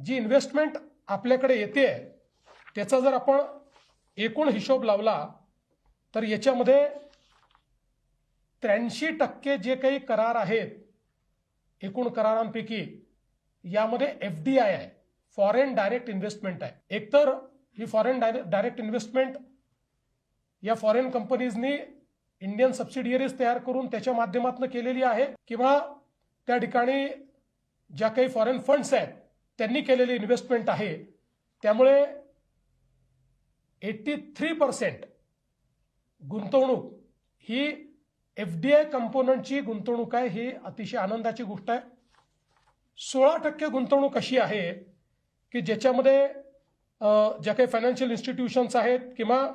जी investment आपल्याकडे येते त्याचा जर आपण एकूण हिशोब लावला तर याच्यामध्ये त्र्याऐंशी टक्के जे काही करार आहेत एकूण करारांपैकी यामध्ये एफ डी आय आहे फॉरेन डायरेक्ट इन्व्हेस्टमेंट आहे. एकतर ही फॉरेन डायरेक्ट इन्व्हेस्टमेंट या फॉरेन कंपनीजनी इंडियन सबसिडियरीज तयार करून त्याच्या माध्यमातून केलेली आहे किंवा त्या ठिकाणी ज्या काही फॉरेन फंड्स आहेत त्यांनी केलेली इन्व्हेस्टमेंट आहे. त्यामुळे एट्टी थ्री पर्सेंट गुंतवणूक ही एफ डी आय कंपोनंटची गुंतवणूक आहे. ही अतिशय आनंदाची गोष्ट आहे. सोळा टक्के गुंतवणूक अशी आहे की ज्याच्यामध्ये ज्या काही फायनान्शियल इन्स्टिट्यूशन्स आहेत किंवा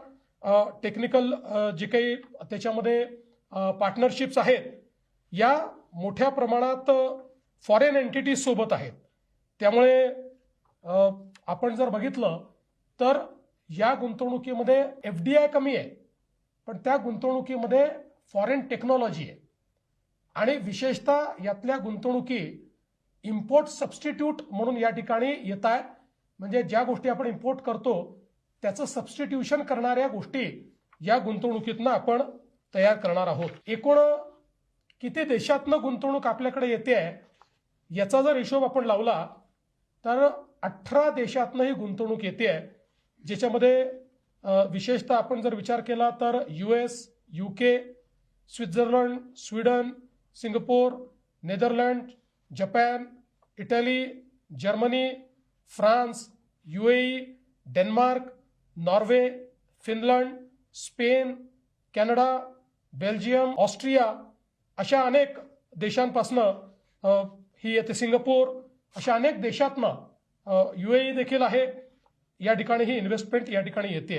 टेक्निकल जे काही त्याच्यामध्ये पार्टनरशिप्स आहेत या मोठ्या प्रमाणात फॉरेन एंटिटीज सोबत आहेत. त्यामुळे आपण जर बघितलं तर या गुंतवणुकीमध्ये एफ डी आय कमी आहे पण त्या गुंतवणुकीमध्ये फॉरेन टेक्नॉलॉजी आहे. आणि विशेषतः यातल्या गुंतवणुकी इम्पोर्ट सबस्टिट्यूट म्हणून या ठिकाणी येत आहेत. म्हणजे ज्या गोष्टी आपण इम्पोर्ट करतो त्याचं सबस्टिट्यूशन करणाऱ्या गोष्टी या गुंतवणुकीतनं आपण तयार करणार आहोत. एकूण किती देशातनं गुंतवणूक आपल्याकडे येते आहे याचा जर हिशोब आपण लावला तर अठरा देशातनं ही गुंतवणूक येते आहे ज्याच्यामध्ये विशेषतः आपण जर विचार केला तर U S U K Switzerland Sweden Singapore Netherland Japan Italy Germany France U A Denmark Norway Finland Spain Canada Belgium Austria अशा अनेक देशांपासनं ही येते. सिंगापूर अशा अनेक देशातनं यू ए देखील आहे. या ठिकाणी ही इन्व्हेस्टमेंट या ठिकाणी येते